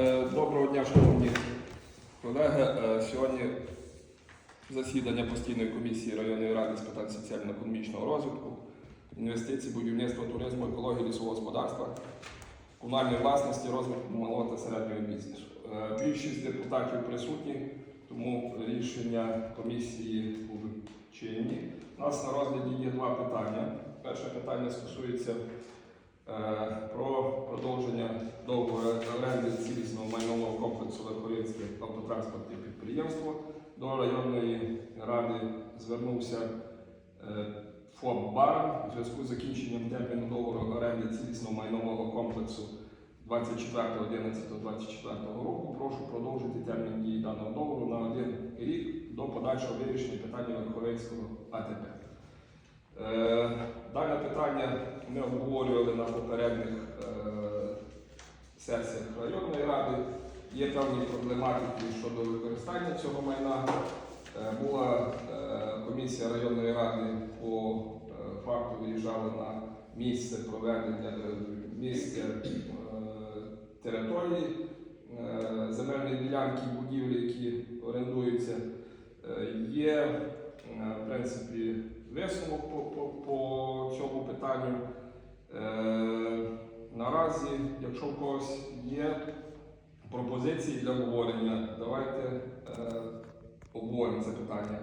Е, Доброго дня, шановні колеги. Е, Сьогодні засідання постійної комісії районної ради з питань соціально-економічного розвитку, інвестицій, будівництва, туризму, екології, лісового господарства, комунальної власності, розвитку малого та середнього бізнесу. Е, Більшість депутатів присутні, тому рішення комісії будуть чинні. У нас на розгляді є два питання. Перше питання стосується про продовження договору оренди цілісного майнового комплексу Автотранспортне підприємство. До районної ради звернувся е, ФОП «Баран» у зв'язку з закінченням терміну договору оренди цілісного майнового комплексу 24.11.24 року. Прошу продовжити термін дії даного договору на один рік до подальшого вирішення питання Верховинського АТП. Е, Дане питання ми обговорювали на попередніх е, сесіях районної ради. Є певні проблематики щодо використання цього майна. Е, Була е, комісія районної ради по е, факту виїжджала на місце проведення місце е, території земельної ділянки, будівлі, які орендуються. Є в принципі висновок по, по, по цьому питанню. Наразі, якщо в когось є пропозиції для обговорення, давайте е, обговоримо це питання.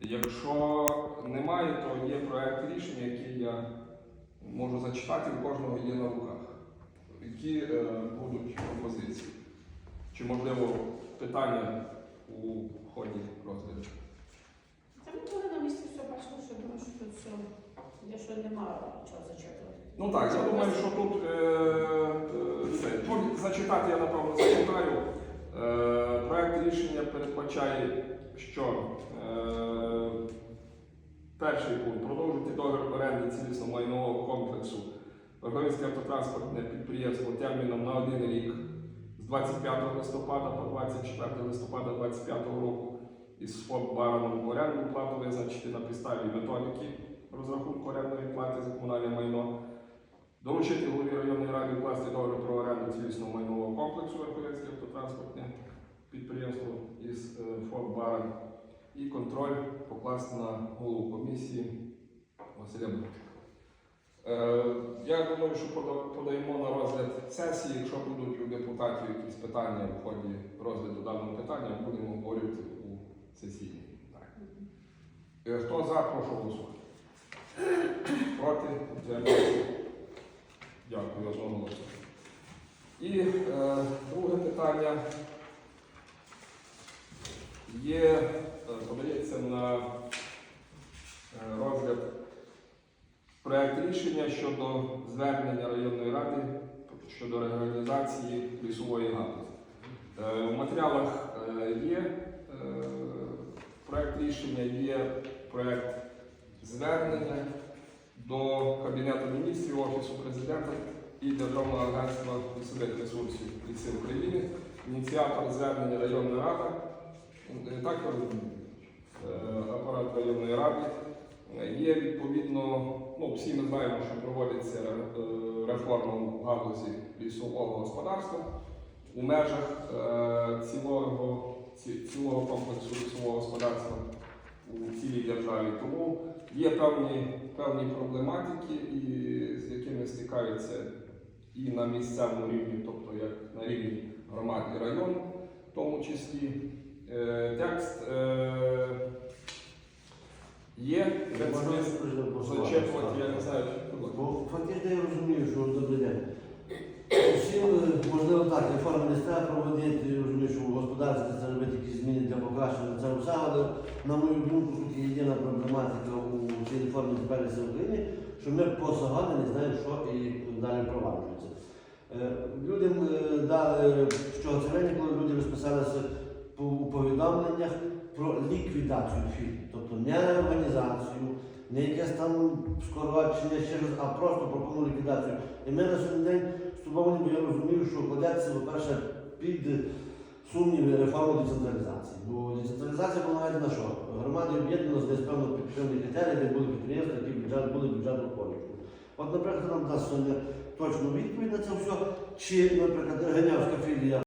Якщо немає, то є проект рішення, який я можу зачитати, у кожного є на руках. Які е, будуть пропозиції? Чи можливо питання у ході розгляду? Та ми були на місці все бачили, що думаю, що тут все, що немає чого зачитувати. Ну так, я думаю, що тут е, е, це, ну, зачитати я напевно зачитаю. Е, проект рішення передбачає, що е, перший пункт продовжити договір оренди цілісного майнового комплексу Верховинське автотранспортне підприємство терміном на один рік з 25 листопада по 24 листопада 2025 року із ФОП Бараном оренду плату визначити на підставі методики розрахунку орендної плати за комунальне майно. Доручити голові районної ради укласти договір про оренду цілісного майнового комплексу Верховинське автотранспортне підприємство із е, ФОП Баран і контроль покласти на голову комісії Василя Бучка. Е, Я думаю, що подаємо на розгляд сесії. Якщо будуть у депутатів якісь питання в ході розгляду даного питання, будемо обговорювати у сесійній. Е, Хто за, прошу голосувати. Проти? Утримався? Дякую, одноголосно. І е, друге питання є, е, подається на е, розгляд проект рішення щодо звернення районної ради щодо реорганізації лісової галузі. Е, В матеріалах е, є е, проект рішення, є проект звернення до Кабінету міністрів, Офісу президента і Державного агентства лісових ресурсів лісів України. Ініціатор звернення районна рада, е, так я розумію, е, апарат районної ради. Є відповідно, ну всі ми знаємо, що проводиться е, реформа в галузі лісового господарства у межах цілого, цілого комплексу лісового господарства у цілій державі. Тому є певні, певні проблематики, і, з якими стикаються і на місцевому рівні, тобто як на рівні громад і район, в тому числі. Е, Текст е, є, зачитувати, я не знаю, фактично я розумію, що добрий день. Всі, е, можливо, так, реформи не треба проводити, я розумію, що в господарстві це робити якісь зміни для покращення це все, але на мою думку, тут є єдина проблематика у цій реформі тепер в Україні, що ми по сьогодні не знаємо, що і далі проваджується. Е, Людям е, дали, що це виникло, люди розписалися у повідомленнях про ліквідацію фірм, тобто не реорганізацію, не якесь там скорочення ще раз, а просто про повну ліквідацію. І ми на сьогодні день стурбовані, бо я розумію, що кладеться, по-перше, під сумніви реформи децентралізації. Бо децентралізація полягає на що? Громади об'єднано з десь певно підприємні критерії, де були підприємства, які бюджет, були бюджетну користу. От, наприклад, нам дасть сьогодні точну відповідь на це все, чи, наприклад, Генявська філія